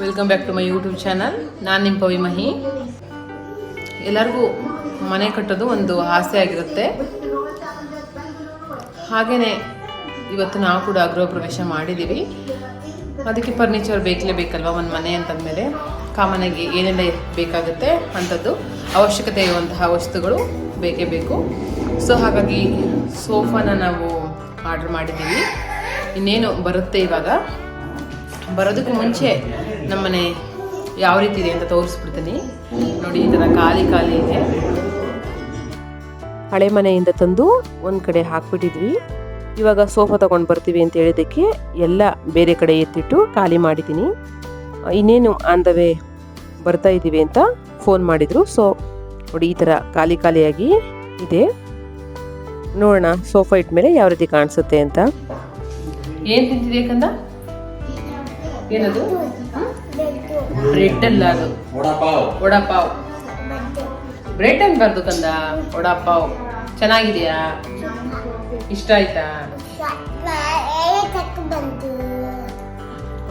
Welcome back to my YouTube channel ನಾನು ನಿಮ್ಮ ಪವಿ ಮಹಿ. ಎಲ್ಲರಿಗೂ ಮನೆ ಕಟ್ಟೋದು ಒಂದು ಆಸೆ ಆಗಿರುತ್ತೆ. ಹಾಗೆಯೇ ಇವತ್ತು ನಾವು ಕೂಡ ಗೃಹ ಪ್ರವೇಶ ಮಾಡಿದ್ದೀವಿ ಅದಕ್ಕೆ ಫರ್ನಿಚರ್ ಬೇಕಲೇ ಬೇಕಲ್ವ? ಒಂದು ಮನೆ ಅಂತಂದಮೇಲೆ ಕಾಮನಾಗಿ ಏನೆಲ್ಲ ಬೇಕಾಗುತ್ತೆ ಅಂಥದ್ದು, ಅವಶ್ಯಕತೆ ಇರುವಂತಹ ವಸ್ತುಗಳು ಬೇಕೇ ಬೇಕು. ಸೊ ಹಾಗಾಗಿ ಸೋಫಾನ ನಾವು ಆರ್ಡ್ರ್ ಮಾಡಿದ್ದೀವಿ. ಇನ್ನೇನು ಬರುತ್ತೆ ಇವಾಗ? ಬರೋದಕ್ಕೆ ಮುಂಚೆ ನಮ್ಮನೆ ಯಾವ ರೀತಿ ಇದೆ ಅಂತ ತೋರಿಸ್ಬಿಡ್ತೀನಿ. ನೋಡಿ ಈ ಥರ ಖಾಲಿ ಖಾಲಿ ಇದೆ. ಹಳೆ ಮನೆಯಿಂದ ತಂದು ಒಂದು ಕಡೆ ಹಾಕ್ಬಿಟ್ಟಿದ್ವಿ. ಇವಾಗ ಸೋಫಾ ತಗೊಂಡು ಬರ್ತೀವಿ ಅಂತ ಹೇಳಿದ್ದಕ್ಕೆ ಎಲ್ಲ ಬೇರೆ ಕಡೆ ಎತ್ತಿಟ್ಟು ಖಾಲಿ ಮಾಡಿದ್ದೀನಿ. ಇನ್ನೇನು ಆನ್ ದ ವೇ ಬರ್ತಾ ಇದ್ದೀವಿ ಅಂತ ಫೋನ್ ಮಾಡಿದರು. ಸೊ ನೋಡಿ ಈ ಥರ ಖಾಲಿ ಖಾಲಿಯಾಗಿ ಇದೆ. ನೋಡೋಣ ಸೋಫಾ ಇಟ್ಟ ಮೇಲೆ ಯಾವ ರೀತಿ ಕಾಣಿಸುತ್ತೆ ಅಂತ. ಏನು ತಿಂತಿದೆ ಕಂದ? ಏನದು? ಬ್ರೆಡ್ ಅಲ್ಲ ಅದು ವಡಾಪಾವ್. ವಡಾಪಾವ್. ಬ್ರೆಡ್ ಬರ್ದು ಕಂದ ವಡಾಪಾವ್. ಚೆನ್ನಾಗಿದೆಯಾ? ಇಷ್ಟ ಆಯ್ತಾ?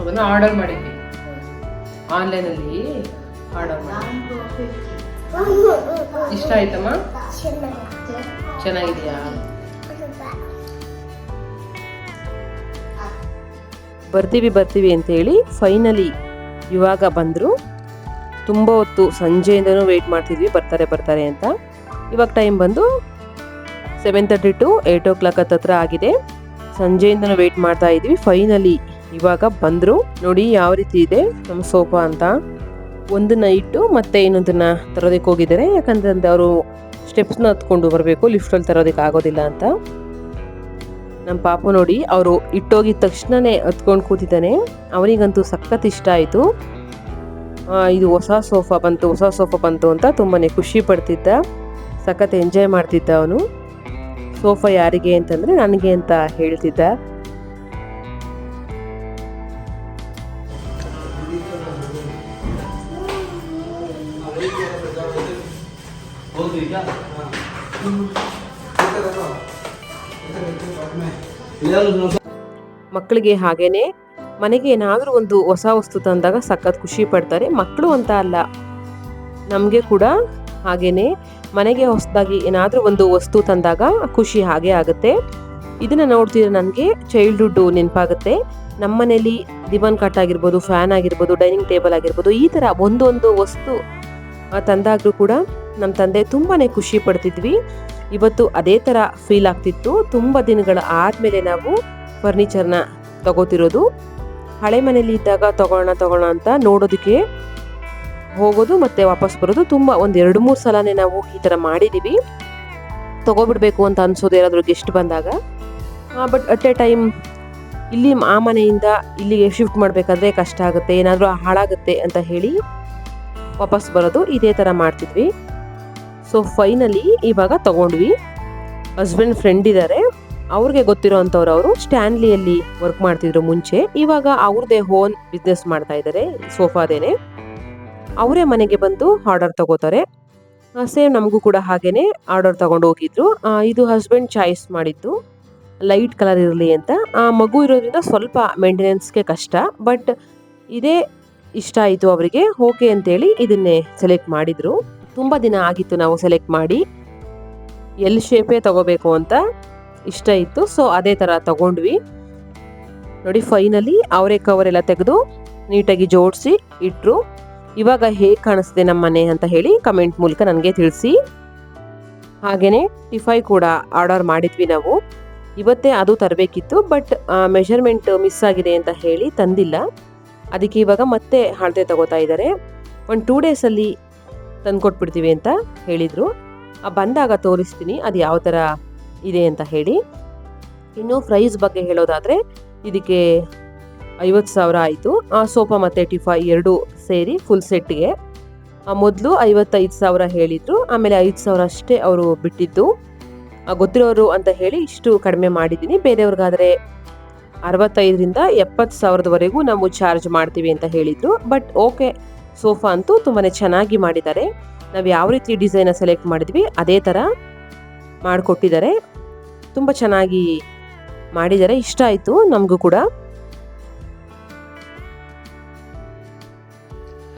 ಅದನ್ನು ಆರ್ಡರ್ ಮಾಡಿದ್ವಿ. ಆನ್ಲೈನಲ್ಲಿ ಆರ್ಡರ್ ಮಾಡಿ ಇಷ್ಟ ಆಯ್ತಮ್ಮ? ಚೆನ್ನಾಗಿದೆಯಾ? ಬರ್ತೀವಿ ಬರ್ತೀವಿ ಅಂತೇಳಿ ಫೈನಲಿ ಇವಾಗ ಬಂದರು. ತುಂಬ ಹೊತ್ತು ಸಂಜೆಯಿಂದನೂ ವೆಯ್ಟ್ ಮಾಡ್ತಿದ್ವಿ, ಬರ್ತಾರೆ ಬರ್ತಾರೆ ಅಂತ. ಇವಾಗ ಟೈಮ್ ಬಂದು seven thirty to eight o'clock ಹತ್ತತ್ರ ಆಗಿದೆ. ಸಂಜೆಯಿಂದನೂ ವೆಯ್ಟ್ ಮಾಡ್ತಾ ಇದ್ವಿ ಫೈನಲಿ ಇವಾಗ ಬಂದರು. ನೋಡಿ ಯಾವ ರೀತಿ ಇದೆ ನಮ್ಮ ಸೋಫಾ ಅಂತ. ಒಂದನ್ನ ಇಟ್ಟು ಮತ್ತೆ ಇನ್ನೊಂದನ್ನ ತರೋದಕ್ಕೆ ಹೋಗಿದ್ದಾರೆ, ಯಾಕಂದ್ರೆ ಅವರು ಸ್ಟೆಪ್ಸ್ನ ಹತ್ಕೊಂಡು ಬರಬೇಕು ಲಿಫ್ಟಲ್ಲಿ ತರೋದಕ್ಕೆ ಆಗೋದಿಲ್ಲ ಅಂತ. ನಮ್ಮ ಪಾಪ ನೋಡಿ, ಅವರು ಇಟ್ಟೋಗಿದ ತಕ್ಷಣನೇ ಹತ್ಕೊಂಡು ಕೂತಿದ್ದಾನೆ. ಅವನಿಗಂತೂ ಸಖತ್ ಇಷ್ಟ ಆಯಿತು. ಇದು ಹೊಸ ಸೋಫಾ ಬಂತು, ಹೊಸ ಸೋಫಾ ಬಂತು ಅಂತ ತುಂಬಾ ಖುಷಿ ಪಡ್ತಿದ್ದ. ಸಖತ್ ಎಂಜಾಯ್ ಮಾಡ್ತಿದ್ದ ಅವನು. ಸೋಫಾ ಯಾರಿಗೆ ಅಂತಂದರೆ ನನಗೆ ಅಂತ ಹೇಳ್ತಿದ್ದ. ಮಕ್ಕಳಿಗೆ ಹಾಗೇನೆ ಮನೆಗೆ ಏನಾದರೂ ಒಂದು ಹೊಸ ವಸ್ತು ತಂದಾಗ ಸಖತ್ ಖುಷಿ ಪಡ್ತಾರೆ. ಮಕ್ಕಳು ಅಂತ ಅಲ್ಲ, ನಮಗೆ ಕೂಡ ಹಾಗೇನೆ ಮನೆಗೆ ಹೊಸದಾಗಿ ಏನಾದರೂ ಒಂದು ವಸ್ತು ತಂದಾಗ ಖುಷಿ ಹಾಗೆ ಆಗುತ್ತೆ. ಇದನ್ನು ನೋಡ್ತಿದ್ರೆ ನನಗೆ ಚೈಲ್ಡ್ಹುಡ್ಡು ನೆನಪಾಗುತ್ತೆ. ನಮ್ಮ ಮನೇಲಿ ದಿವಾನ್ ಕಟ್ ಆಗಿರ್ಬೋದು, ಫ್ಯಾನ್ ಆಗಿರ್ಬೋದು, ಡೈನಿಂಗ್ ಟೇಬಲ್ ಆಗಿರ್ಬೋದು, ಈ ಥರ ಒಂದೊಂದು ವಸ್ತು ತಂದಾಗಲೂ ಕೂಡ ನಮ್ಮ ತಂದೆ ತುಂಬಾ ಖುಷಿ ಪಡ್ತಿದ್ವಿ. ಇವತ್ತು ಅದೇ ಥರ ಫೀಲ್ ಆಗ್ತಿತ್ತು. ತುಂಬ ದಿನಗಳ ಆದಮೇಲೆ ನಾವು ಫರ್ನಿಚರ್ನ ತಗೋತಿರೋದು. ಹಳೆ ಮನೇಲಿ ಇದ್ದಾಗ ತಗೋಣ ತಗೋಣ ಅಂತ ನೋಡೋದಕ್ಕೆ ಹೋಗೋದು ಮತ್ತೆ ವಾಪಸ್ ಬರೋದು ತುಂಬ ಒಂದು ಎರಡು, ಮೂರು ಸಲನೇ ನಾವು ಈ ಥರ ಮಾಡಿದ್ದೀವಿ ತಗೋಬಿಡ್ಬೇಕು ಅಂತ ಅನ್ಸೋದು ಯಾರಾದರೂ ಗೆಸ್ಟ್ ಬಂದಾಗ. ಬಟ್ ಅಟ್ ಎ ಟೈಮ್ ಇಲ್ಲಿ ಆ ಮನೆಯಿಂದ ಇಲ್ಲಿಗೆ ಶಿಫ್ಟ್ ಮಾಡಬೇಕಾದ್ರೆ ಕಷ್ಟ ಆಗುತ್ತೆ, ಏನಾದರೂ ಹಾಳಾಗುತ್ತೆ ಅಂತ ಹೇಳಿ ವಾಪಸ್ ಬರೋದು ಇದೇ ಥರ ಮಾಡ್ತಿದ್ವಿ. ಸೊ ಫೈನಲಿ ಇವಾಗ ತಗೊಂಡ್ವಿ. ಹಸ್ಬೆಂಡ್ ಫ್ರೆಂಡ್ ಇದ್ದಾರೆ ಅವ್ರಿಗೆ ಗೊತ್ತಿರೋ ಅಂಥವ್ರು ಅವರು ಸ್ಟ್ಯಾನ್ಲಿಯಲ್ಲಿ ವರ್ಕ್ ಮಾಡ್ತಿದ್ರು ಮುಂಚೆ. ಇವಾಗ ಅವ್ರದ್ದೇ ಓನ್ ಬಿಸ್ನೆಸ್ ಮಾಡ್ತಾ ಇದ್ದಾರೆ ಸೋಫಾದೇನೆ ಅವರೇ ಮನೆಗೆ ಬಂದು ಆರ್ಡರ್ ತಗೋತಾರೆ. ಸೇಮ್ ನಮಗೂ ಕೂಡ ಹಾಗೇನೆ ಆರ್ಡರ್ ತಗೊಂಡು ಹೋಗಿದ್ರು. ಇದು ಹಸ್ಬೆಂಡ್ ಚಾಯ್ಸ್ ಮಾಡಿದ್ದು. ಲೈಟ್ ಕಲರ್ ಇರಲಿ ಅಂತ. ಆ, ಮಗು ಇರೋದ್ರಿಂದ ಸ್ವಲ್ಪ ಮೇಂಟೆನೆನ್ಸ್ಗೆ ಕಷ್ಟ. ಬಟ್ ಇದೇ ಇಷ್ಟ ಆಯಿತು ಅವರಿಗೆ. ಓಕೆ ಅಂತೇಳಿ ಇದನ್ನೇ ಸೆಲೆಕ್ಟ್ ಮಾಡಿದ್ರು. ತುಂಬ ದಿನ ಆಗಿತ್ತು ನಾವು ಸೆಲೆಕ್ಟ್ ಮಾಡಿ. ಎಲ್ ಶೇಪೇ ತಗೋಬೇಕು ಅಂತ ಇಷ್ಟ ಇತ್ತು. ಸೊ ಅದೇ ಥರ ತಗೊಂಡ್ವಿ. ನೋಡಿ ಫೈನಲಿ ಅವರೇ ಕವರ್ ಎಲ್ಲ ತೆಗೆದು ನೀಟಾಗಿ ಜೋಡಿಸಿ ಇಟ್ಟರು ಇವಾಗ ಹೇಗೆ ಕಾಣಿಸ್ತಿದೆ ನಮ್ಮ ಮನೆ ಅಂತ ಹೇಳಿ ಕಮೆಂಟ್ ಮೂಲಕ ನನಗೆ ತಿಳಿಸಿ. ಹಾಗೆಯೇ ಟಿಫೈ ಕೂಡ ಆರ್ಡರ್ ಮಾಡಿದ್ವಿ ನಾವು. ಇವತ್ತೇ ಅದು ತರಬೇಕಿತ್ತು ಬಟ್ ಮೆಷರ್ಮೆಂಟ್ ಮಿಸ್ ಆಗಿದೆ ಅಂತ ಹೇಳಿ ತಂದಿಲ್ಲ. ಅದಕ್ಕೆ ಇವಾಗ ಮತ್ತೆ ಅಳತೆ ತಗೋತಾ ಇದ್ದಾರೆ. ಒಂದು ಟೂ ಡೇಸಲ್ಲಿ ತಂದ್ಕೊಟ್ಬಿಡ್ತೀವಿ ಅಂತ ಹೇಳಿದರು. ಬಂದಾಗ ತೋರಿಸ್ತೀನಿ ಅದು ಯಾವ ಥರ ಇದೆ ಅಂತ ಹೇಳಿ. ಇನ್ನು ಪ್ರೈಸ್ ಬಗ್ಗೆ ಹೇಳೋದಾದರೆ ಇದಕ್ಕೆ ಐವತ್ತು ಸಾವಿರ ಆಯಿತು. ಆ ಸೋಫಾ ಮತ್ತು ಟಿಫಾ ಎರಡು ಸೇರಿ ಫುಲ್ ಸೆಟ್ಗೆ ಮೊದಲು ಐವತ್ತೈದು ಸಾವಿರ ಹೇಳಿದರು, ಆಮೇಲೆ ಐದು ಸಾವಿರ ಅಷ್ಟೇ ಅವರು ಬಿಟ್ಟಿದ್ದು. ಗೊತ್ತಿರೋರು ಅಂತ ಹೇಳಿ ಇಷ್ಟು ಕಡಿಮೆ ಮಾಡಿದ್ದೀನಿ. ಬೇರೆಯವ್ರಿಗಾದರೆ ಅರವತ್ತೈದರಿಂದ ಎಪ್ಪತ್ತು ಸಾವಿರದವರೆಗೂ ನಾವು ಚಾರ್ಜ್ ಮಾಡ್ತೀವಿ ಅಂತ ಹೇಳಿದರು. ಬಟ್ ಓಕೆ ಸೋಫಾ ಅಂತೂ ತುಂಬಾ ಚೆನ್ನಾಗಿ ಮಾಡಿದ್ದಾರೆ. ನಾವು ಯಾವ ರೀತಿ ಡಿಸೈನ ಸೆಲೆಕ್ಟ್ ಮಾಡಿದ್ವಿ, ಅದೇ ಥರ ಮಾಡಿಕೊಟ್ಟಿದ್ದಾರೆ. ತುಂಬ ಚೆನ್ನಾಗಿ ಮಾಡಿದ್ದಾರೆ, ಇಷ್ಟ ಆಯಿತು ನಮಗೂ ಕೂಡ.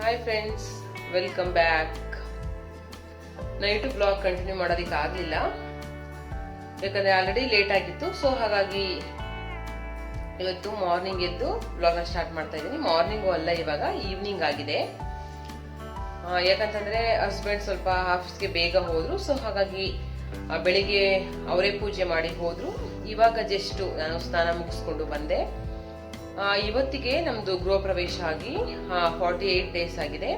Hi friends welcome back night blog continue ಮಾಡೋದಕ್ಕೆ ಆಗಲಿಲ್ಲ. ಯಾಕಂದ್ರೆ ಆಲ್ರೆಡಿ ಲೇಟ್ ಆಗಿತ್ತು ಸೊ ಹಾಗಾಗಿ ಇವತ್ತು ಮಾರ್ನಿಂಗ್ ಎದ್ದು ಬ್ಲಾಗ್ನ ಸ್ಟಾರ್ಟ್ ಮಾಡ್ತಾ ಇದ್ದೀನಿ. ಮಾರ್ನಿಂಗು ಅಲ್ಲ, ಇವಾಗ ಈವ್ನಿಂಗ್ ಆಗಿದೆ. ಯಾಕಂತಂದ್ರೆ ಹಸ್ಬೆಂಡ್ ಸ್ವಲ್ಪ ಆಫೀಸ್ಗೆ ಬೇಗ ಹೋದ್ರು ಸೊ ಹಾಗಾಗಿ ಬೆಳಿಗ್ಗೆ ಅವರೇ ಪೂಜೆ ಮಾಡಿ ಹೋದ್ರು. ಇವಾಗ ಜಸ್ಟ್ ನಾನು ಸ್ನಾನ ಮುಗಿಸ್ಕೊಂಡು ಬಂದೆ. ಇವತ್ತಿಗೆ ನಮ್ದು ಗೃಹ ಪ್ರವೇಶ ಆಗಿ ಫಾರ್ಟಿ ಏಟ್ ಡೇಸ್ ಆಗಿದೆ.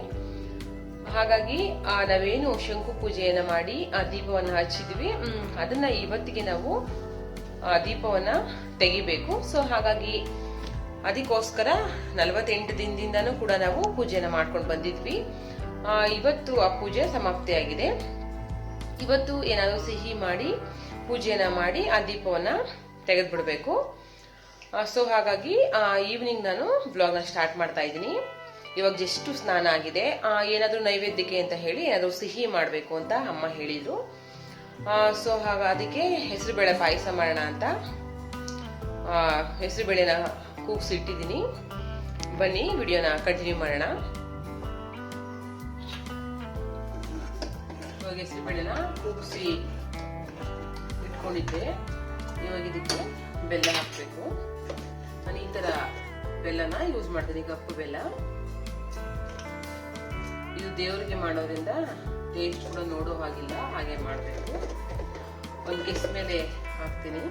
ಹಾಗಾಗಿ ನಾವೇನು ಶಂಕು ಪೂಜೆಯನ್ನು ಮಾಡಿ, ಆ, ದೀಪವನ್ನು ಹಚ್ಚಿದ್ವಿ. ಅದನ್ನ ಇವತ್ತಿಗೆ ನಾವು ದೀಪವನ್ನ ತೆಗಿಬೇಕು. ಸೊ ಹಾಗಾಗಿ ಅದಕ್ಕೋಸ್ಕರ ನಲವತ್ತೆಂಟು ದಿನದಿಂದನೂ ಕೂಡ ನಾವು ಪೂಜೆನ ಮಾಡ್ಕೊಂಡು ಬಂದಿದ್ವಿ. ಇವತ್ತು ಆ ಪೂಜೆ ಸಮಾಪ್ತಿಯಾಗಿದೆ. ಇವತ್ತು ಏನಾದರೂ ಸಿಹಿ ಮಾಡಿ ಪೂಜೆನ ಮಾಡಿ ಆ ದೀಪವನ್ನು ತೆಗೆದ್ಬಿಡ್ಬೇಕು. ಸೊ ಹಾಗಾಗಿ ಈವ್ನಿಂಗ್ ನಾನು ಬ್ಲಾಗ್ನ ಸ್ಟಾರ್ಟ್ ಮಾಡ್ತಾ ಇದ್ದೀನಿ. ಇವಾಗ ಜಸ್ಟು ಸ್ನಾನ ಆಗಿದೆ. ಏನಾದ್ರೂ ನೈವೇದ್ಯಕ್ಕೆ ಅಂತ ಹೇಳಿ ಏನಾದರೂ ಸಿಹಿ ಮಾಡಬೇಕು ಅಂತ ಅಮ್ಮ ಹೇಳಿದರು. ಸೊ ಹಾಗ ಅದಕ್ಕೆ ಹೆಸರುಬೇಳೆ ಪಾಯಸ ಮಾಡೋಣ ಅಂತ. ಹೆಸರುಬೇಳೆನ ಕೂಗ್ಸಿ ಇಟ್ಟಿದ್ದೀನಿ. ಬನ್ನಿ, ವಿಡಿಯೋನ ಕಂಟಿನ್ಯೂ ಮಾಡೋಣ. ಇವಾಗ ಹೆಸರುಬೇಳೆನ ಕೂಗಿಸಿ ಇಟ್ಕೊಂಡಿದ್ದೆ. ಇವಾಗ ಇದಕ್ಕೆ ಬೆಲ್ಲ ಹಾಕಬೇಕು. ನಾನು ಈ ತರ ಬೆಲ್ಲನ ಯೂಸ್ ಮಾಡ್ತೀನಿ, ಕಪ್ಪು ಬೆಲ್ಲ. ಇದು ದೇವರಿಗೆ ಮಾಡೋದ್ರಿಂದ ಟೇಸ್ಟ್ ಕೂಡ ನೋಡೋ ಹಾಗಿಲ್ಲ, ಹಾಗೆ ಮಾಡಬೇಕು. ಒಂದು ಗೆಸ್ ಮೇಲೆ ಹಾಕ್ತೀನಿ.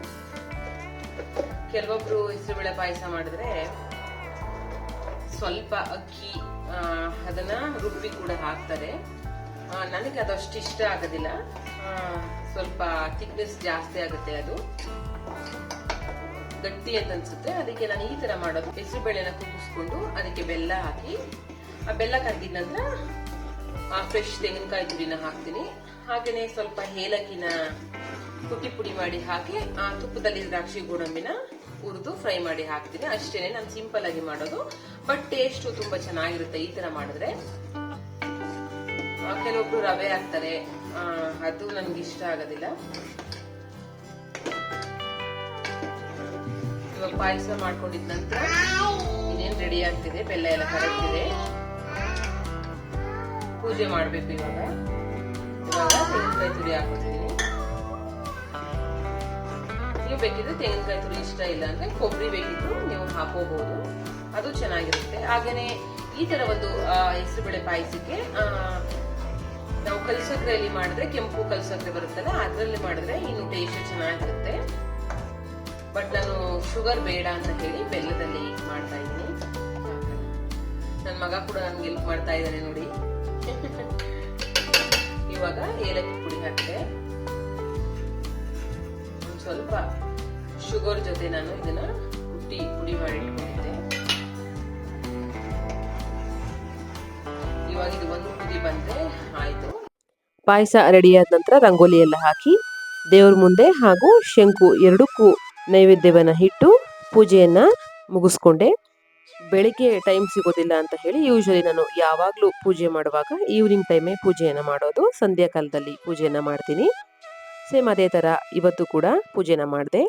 ಕೆಲವೊಬ್ರು ಹೆಸರುಬೇಳೆ ಪಾಯಸ ಮಾಡಿದ್ರೆ ಸ್ವಲ್ಪ ಅಕ್ಕಿ ಅದನ್ನ ರುಬ್ಬಿ ಕೂಡ ಹಾಕ್ತಾರೆ. ನನಗೆ ಅದು ಅಷ್ಟು ಇಷ್ಟ ಆಗೋದಿಲ್ಲ. ಸ್ವಲ್ಪ ಥಿಕ್ನೆಸ್ ಜಾಸ್ತಿ ಆಗುತ್ತೆ ಅದು. ಗಟ್ಟಿ ಅಂತ ಅನ್ಸುತ್ತೆ. ಅದಕ್ಕೆ ನಾನು ಈ ತರ ಮಾಡೋದು. ಹೆಸರು ಬೇಳೆನ ಕುಗ್ಗಿಸ್ಕೊಂಡು ಅದಕ್ಕೆ ಬೆಲ್ಲ ಹಾಕಿ, ಆ ಬೆಲ್ಲ ಕರಗಿದ ನಂತರ ಫ್ರೆಶ್ ತೆಂಗಿನಕಾಯಿ ತುರಿನ ಹಾಕ್ತೀನಿ. ಹಾಗೇನೆ ಸ್ವಲ್ಪ ಏಲಕ್ಕಿನ ಕುಟ್ಟಿ ಪುಡಿ ಮಾಡಿ ಹಾಕಿ ಆ ತುಪ್ಪದಲ್ಲಿ ದ್ರಾಕ್ಷಿ ಗೋಡಂಬಿನ ಹುರಿದು ಫ್ರೈ ಮಾಡಿ ಹಾಕ್ತೀನಿ ಅಷ್ಟೇನೆ ನಾನು ಸಿಂಪಲ್ ಆಗಿ ಮಾಡೋದು. ಬಟ್ ಟೇಸ್ಟ್ ತುಂಬಾ ಚೆನ್ನಾಗಿರುತ್ತೆ ಈ ತರ ಮಾಡಿದ್ರೆ. ಕೆಲವೊಬ್ರು ರವೆ ಹಾಕ್ತಾರೆ. ಅದು ನನ್ಗೆ ಇಷ್ಟ ಆಗೋದಿಲ್ಲ. ಇವಾಗ ಪಾಯಸ ಮಾಡ್ಕೊಂಡಿದ ನಂತರ ಇನ್ನೇನ್ ರೆಡಿ ಆಗ್ತಿದೆ? ಬೆಲ್ಲ ಎಲ್ಲ ಕರಗ್ತಿದೆ. ಪೂಜೆ ಮಾಡ್ಬೇಕು ಇವಾಗ. ಇವಾಗ ತೆಂಗಿನಕಾಯಿ ಹಾಕೋತಿದ್ದೀನಿ ನೀವು ಬೇಕಿದ್ರೆ ತೆಂಗಿನಕಾಯಿ ತುರಿ ಇಷ್ಟ ಇಲ್ಲ ಅಂದ್ರೆ ಕೊಬ್ಬರಿ ಬೇಕಿದ್ರು ನೀವು ಹಾಕೋಬಹುದು. ಅದು ಚೆನ್ನಾಗಿರುತ್ತೆ. ಹಾಗೇನೆ ಈ ಥರ ಒಂದು ಹೆಸರುಬೇಳೆ ಪಾಯಸಕ್ಕೆ ನಾವು ಕಲ್ಸಕ್ರೆಯಲ್ಲಿ ಮಾಡಿದ್ರೆ ಕೆಂಪು ಕಲ್ಸಕ್ರೆ ಬರುತ್ತಲ್ಲ, ಅದರಲ್ಲಿ ಮಾಡಿದ್ರೆ ಇನ್ನು ಟೇಸ್ಟ್ ಚೆನ್ನಾಗಿರುತ್ತೆ. ಬಟ್ ನಾನು ಶುಗರ್ ಬೇಡ ಅಂತ ಹೇಳಿ ಬೆಲ್ಲದಲ್ಲಿ ಮಾಡ್ತಾ ಇದ್ದೀನಿ. ನನ್ನ ಮಗ ಕೂಡ ನನ್ಗೆ ಹೆಲ್ಪ್ ಮಾಡ್ತಾ ಇದ್ದಾನೆ ನೋಡಿ. ಇವಾಗ ಏಲಕ್ಕಿ ಪುಡಿ ಹಾಕಿದೆ ಸ್ವಲ್ಪ ಶುಗರ್ ಜೊತೆ ನಾನು ಇದನ್ನ ಕುಟ್ಟಿ ಪುಡಿ ಮಾಡಿ ಇಟ್ಕೊಂಡಿದ್ದೆ ಇವಾಗ ಇದು ಒಂದು ಕುದಿ ಬಂದ್ರೆ ಆಯ್ತು. ಪಾಯಸ ರೆಡಿಯಾದ ನಂತರ ರಂಗೋಲಿ ಎಲ್ಲ ಹಾಕಿ, ದೇವ್ರ ಮುಂದೆ ಹಾಗೂ ಶಂಕು ಎರಡಕ್ಕೂ ನೈವೇದ್ಯವನ್ನು ಇಟ್ಟು ಪೂಜೆಯನ್ನು ಮುಗಿಸ್ಕೊಂಡೆ. ಬೆಳಿಗ್ಗೆ ಟೈಮ್ ಸಿಗೋದಿಲ್ಲ ಅಂತ ಹೇಳಿ ಯೂಶಲಿ ನಾನು ಯಾವಾಗಲೂ ಪೂಜೆ ಮಾಡುವಾಗ ಈವ್ನಿಂಗ್ ಟೈಮೇ ಪೂಜೆಯನ್ನು ಮಾಡೋದು. ಸಂಧ್ಯಾ ಕಾಲದಲ್ಲಿ ಪೂಜೆಯನ್ನು ಮಾಡ್ತೀನಿ. ಸೇಮ್ ಅದೇ ಥರ ಇವತ್ತು ಕೂಡ ಪೂಜೆನ ಮಾಡಿದೆ.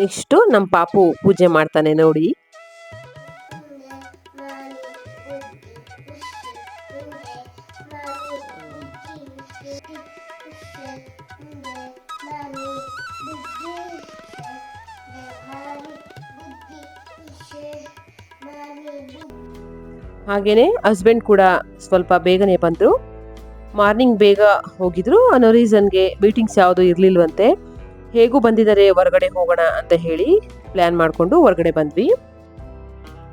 ನೆಕ್ಸ್ಟು ನಮ್ಮ ಪಾಪು ಪೂಜೆ ಮಾಡ್ತಾನೆ ನೋಡಿ. ಹಾಗೇನೆ ಹಸ್ಬೆಂಡ್ ಕೂಡ ಸ್ವಲ್ಪ ಬೇಗನೆ ಬಂದರು. ಮಾರ್ನಿಂಗ್ ಬೇಗ ಹೋಗಿದ್ರು. ಅನ್ನೋ ರೀಸನ್ಗೆ ಮೀಟಿಂಗ್ಸ್ ಯಾವುದು ಇರಲಿಲ್ವಂತೆ. ಹೇಗೂ ಬಂದಿದ್ದಾರೆ ಹೊರಗಡೆ ಹೋಗೋಣ ಅಂತ ಹೇಳಿ ಪ್ಲ್ಯಾನ್ ಮಾಡಿಕೊಂಡು ಹೊರಗಡೆ ಬಂದ್ವಿ.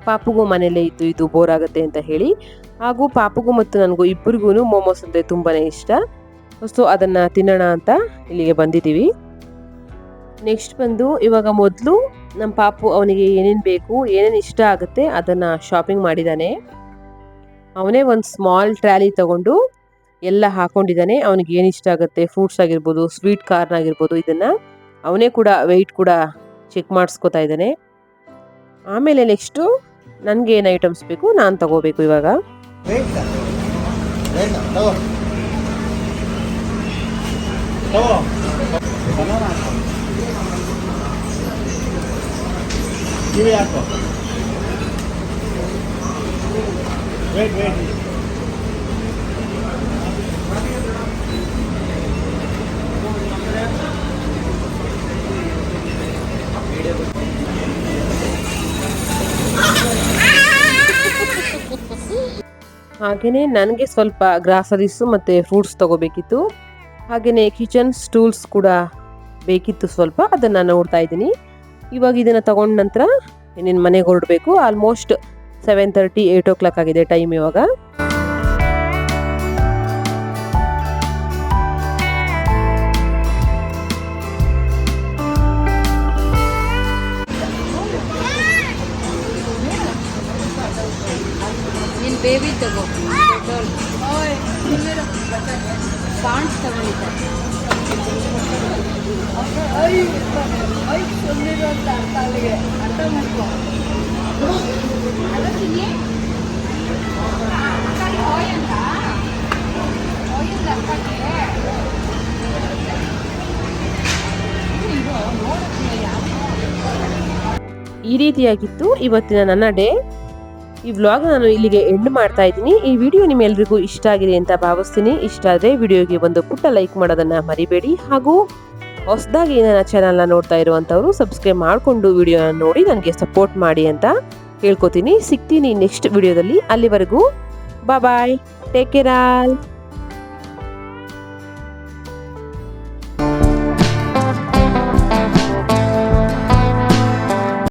ಪಾಪುಗೂ ಮನೆಯಲ್ಲೇ ಇದ್ದು ಇದು ಬೋರ್ ಆಗುತ್ತೆ ಅಂತ ಹೇಳಿ. ಹಾಗೂ ಪಾಪುಗೂ ಮತ್ತು ನನಗೂ ಇಬ್ಬರಿಗೂ ಮೋಮೋಸ್ ಅಂದರೆ ತುಂಬಾ ಇಷ್ಟ. ಸೊ ಅದನ್ನು ತಿನ್ನೋಣ ಅಂತ ಇಲ್ಲಿಗೆ ಬಂದಿದ್ದೀವಿ. ನೆಕ್ಸ್ಟ್ ಬಂದು ಇವಾಗ ಮೊದಲು ನಮ್ಮ ಪಾಪು ಅವನಿಗೆ ಏನೇನು ಬೇಕು, ಏನೇನು ಇಷ್ಟ ಆಗುತ್ತೆ ಅದನ್ನು ಶಾಪಿಂಗ್ ಮಾಡಿದ್ದಾನೆ ಅವನೇ ಒಂದು ಸ್ಮಾಲ್ ಟ್ರ್ಯಾಲಿ ತಗೊಂಡು ಎಲ್ಲ ಹಾಕೊಂಡಿದ್ದಾನೆ ಅವನಿಗೆ ಏನು ಇಷ್ಟ ಆಗುತ್ತೆ ಫ್ರೂಟ್ಸ್ ಆಗಿರ್ಬೋದು ಸ್ವೀಟ್ ಕಾರ್ನ್ ಆಗಿರ್ಬೋದು ಇದನ್ನು. ಅವನೇ ಕೂಡ ವೆಯ್ಟ್ ಕೂಡ ಚೆಕ್ ಮಾಡಿಸ್ಕೋತಾ ಇದ್ದಾನೆ. ಆಮೇಲೆ ನೆಕ್ಸ್ಟು ನನಗೆ ಏನು ಐಟಮ್ಸ್ ಬೇಕು ನಾನು ತಗೋಬೇಕು ಇವಾಗ. ವೇಟ್ ವೇಟ್ ಹಾಗೆಯೇ ನನಗೆ ಸ್ವಲ್ಪ ಗ್ರಾಸರೀಸು ಮತ್ತು ಫ್ರೂಟ್ಸ್ ತೊಗೋಬೇಕಿತ್ತು. ಹಾಗೆಯೇ ಕಿಚನ್ ಸ್ಟೂಲ್ಸ್ ಕೂಡ ಬೇಕಿತ್ತು ಸ್ವಲ್ಪ, ಅದನ್ನು ನೋಡ್ತಾ ಇದ್ದೀನಿ. ಇವಾಗ ಇದನ್ನು ತಗೊಂಡ ನಂತರ ಇನ್ನೇನು ಮನೆಗೆ ಹೊರಡಬೇಕು. Almost seven thirty eight o'clock ಆಗಿದೆ ಟೈಮ್ ಇವಾಗ. ಬೇಬಿ ತಗೋ ಪಾಂಡ್ಸ್ ಅಂತ ಈ ರೀತಿಯಾಗಿತ್ತು ಇವತ್ತಿನ ನನ್ನ ಡೇ. ಈ ವ್ಲಾಗ್ ನಾನು ಇಲ್ಲಿಗೆ ಎಂಡ್ ಮಾಡ್ತಾ ಇದ್ದೀನಿ. ಈ ವಿಡಿಯೋ ನಿಮ್ಮೆಲ್ರಿಗೂ ಇಷ್ಟ ಆಗಿದೆ ಅಂತ ಭಾವಿಸ್ತೀನಿ. ಇಷ್ಟ ಆದರೆ ವಿಡಿಯೋಗೆ ಒಂದು ಪುಟ್ಟ ಲೈಕ್ ಮಾಡೋದನ್ನು ಮರಿಬೇಡಿ. ಹಾಗೂ ಹೊಸದಾಗಿ ನನ್ನ ಚಾನಲ್ನ ನೋಡ್ತಾ ಇರುವಂಥವ್ರು ಸಬ್ಸ್ಕ್ರೈಬ್ ಮಾಡಿಕೊಂಡು ವಿಡಿಯೋನ ನೋಡಿ ನನಗೆ ಸಪೋರ್ಟ್ ಮಾಡಿ ಅಂತ ಹೇಳ್ಕೊತೀನಿ. ಸಿಗ್ತೀನಿ ನೆಕ್ಸ್ಟ್ ವಿಡಿಯೋದಲ್ಲಿ ಅಲ್ಲಿವರೆಗೂ ಬಾಯ್ ಟೇಕ್ ಕೇರ್ ಆಲ್